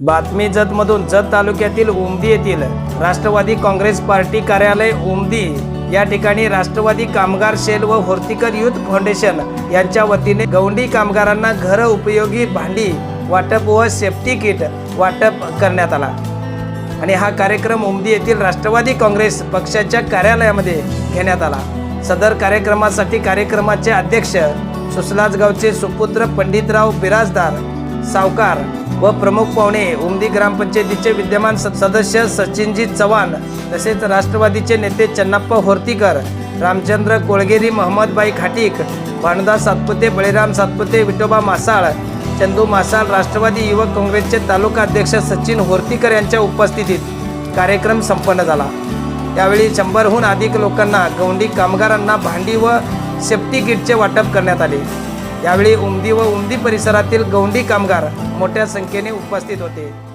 बातमी जतमधून जत तालुक्यातील उमदी येथील राष्ट्रवादी काँग्रेस पार्टी कार्यालय उमदी या ठिकाणी राष्ट्रवादी कामगार सेल व होर्तिकर युथ फाउंडेशन यांच्या वतीने गौंडी कामगारांना घर उपयोगी भांडी वाटप व सेफ्टी किट वाटप करण्यात आला. आणि हा कार्यक्रम उमदी येथील राष्ट्रवादी काँग्रेस पक्षाच्या कार्यालयामध्ये घेण्यात आला. सदर कार्यक्रमासाठी कार्यक्रमाचे अध्यक्ष सुसलाजगावचे सुपुत्र पंडितराव बिराजदार सावकार व प्रमुख पाहुणे उमदी ग्रामपंचायतीचे विद्यमान स- सदस्य सचिनजी चव्हाण तसेच राष्ट्रवादीचे नेते चन्नाप्पा होर्तीकर रामचंद्र कोळगेरी महम्मदबाई खाटीक भानुदास सातपुते बळीराम सातपुते विठोबा मासाळ चंदू मासाळ राष्ट्रवादी युवक काँग्रेसचे तालुका अध्यक्ष सचिन होर्तीकर यांच्या उपस्थितीत कार्यक्रम संपन्न झाला. त्यावेळी शंभरहून अधिक लोकांना गौंडी कामगारांना भांडी व सेफ्टी किटचे वाटप करण्यात आले. यावेळी उमदी व उमदी परिसरातील गौंडी कामगार मोठ्या संख्येने उपस्थित होते.